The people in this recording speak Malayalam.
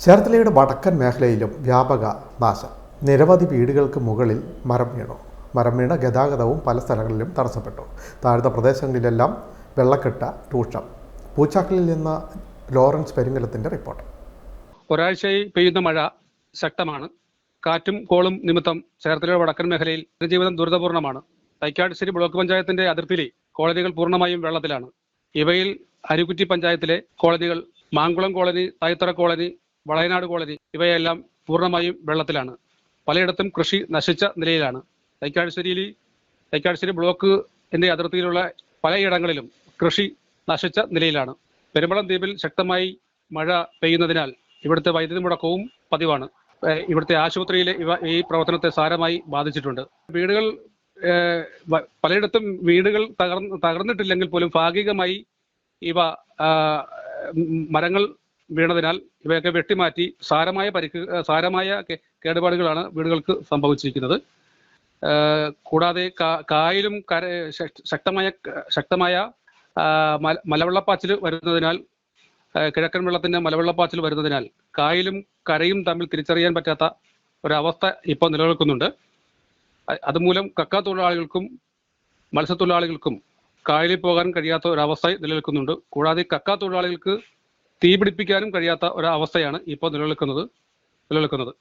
ചേർത്തലയുടെ വടക്കൻ മേഖലയിലും വ്യാപക നാശം. നിരവധി വീടുകൾക്ക് മുകളിൽ മരം വീണു. മരം വീണ ഗതാഗതവും പല സ്ഥലങ്ങളിലും തടസ്സപ്പെട്ടു. താഴ്ന്ന പ്രദേശങ്ങളിലെല്ലാം വെള്ളക്കെട്ട രൂക്ഷം. പൂച്ചാക്കലിൽ നിന്ന് ലോറൻസ് പെരിങ്ങലത്തിന്റെ റിപ്പോർട്ട്. ഒരാഴ്ചയായി പെയ്യുന്ന മഴ ശക്തമാണ്. കാറ്റും കോളും നിമിത്തം ചേർത്തലയുടെ വടക്കൻ മേഖലയിൽ ജനജീവിതം ദുരിതപൂർണമാണ് തൈക്കാട്ടുശ്ശേരി ബ്ലോക്ക് പഞ്ചായത്തിന്റെ അതിർത്തിയിലെ കോളനികൾ പൂർണമായും വെള്ളത്തിലാണ്. ഇവയിൽ അരുക്കുറ്റി പഞ്ചായത്തിലെ കോളനികൾ Mankulam colony Thaythara colony Valayanad colony ഇവയെല്ലാം പൂർണമായും വെള്ളത്തിലാണ്. പലയിടത്തും കൃഷി നശിച്ച നിലയിലാണ്. തൈക്കാട്ടുശ്ശേരിയിൽ തൈക്കാട്ടുശ്ശേരി ബ്ലോക്കിന്റെ അതിർത്തിയിലുള്ള പലയിടങ്ങളിലും കൃഷി നശിച്ച നിലയിലാണ്. പെരുമ്പളം ദ്വീപിൽ ശക്തമായി മഴ പെയ്യുന്നതിനാൽ ഇവിടുത്തെ വൈദ്യുതി മുടക്കവും പതിവാണ്. ഇവിടുത്തെ ആശുപത്രിയിലെ ഇവ ഈ പ്രവർത്തനത്തെ സാരമായി ബാധിച്ചിട്ടുണ്ട്. വീടുകൾ പലയിടത്തും വീടുകൾ തകർന്ന് തകർന്നിട്ടില്ലെങ്കിൽ പോലും ഭാഗികമായി ഇവ മരങ്ങൾ വീണതിനാൽ ഇവയൊക്കെ വെട്ടിമാറ്റി സാരമായ പരിക്ക് സാരമായ കേടുപാടുകളാണ് വീടുകൾക്ക് സംഭവിച്ചിരിക്കുന്നത്. കൂടാതെ കായലും കര ശക്തമായ ശക്തമായ മലവെള്ളപ്പാച്ചിൽ വരുന്നതിനാൽ കിഴക്കൻ വെള്ളത്തിന്റെ മലവെള്ളപ്പാച്ചിൽ വരുന്നതിനാൽ കായലും കരയും തമ്മിൽ തിരിച്ചറിയാൻ പറ്റാത്ത ഒരവസ്ഥ ഇപ്പോൾ നിലനിൽക്കുന്നുണ്ട്. അതുമൂലം കക്ക തൊഴിലാളികൾക്കും മത്സ്യത്തൊഴിലാളികൾക്കും കായലിൽ പോകാൻ കഴിയാത്ത ഒരവസ്ഥ നിലനിൽക്കുന്നുണ്ട്. കൂടാതെ കക്ക തൊഴിലാളികൾക്ക് തീപിടിപ്പിക്കാനും കഴിയാത്ത ഒരവസ്ഥയാണ് ഇപ്പോൾ നിലനിൽക്കുന്നത് നിലനിൽക്കുന്നത്.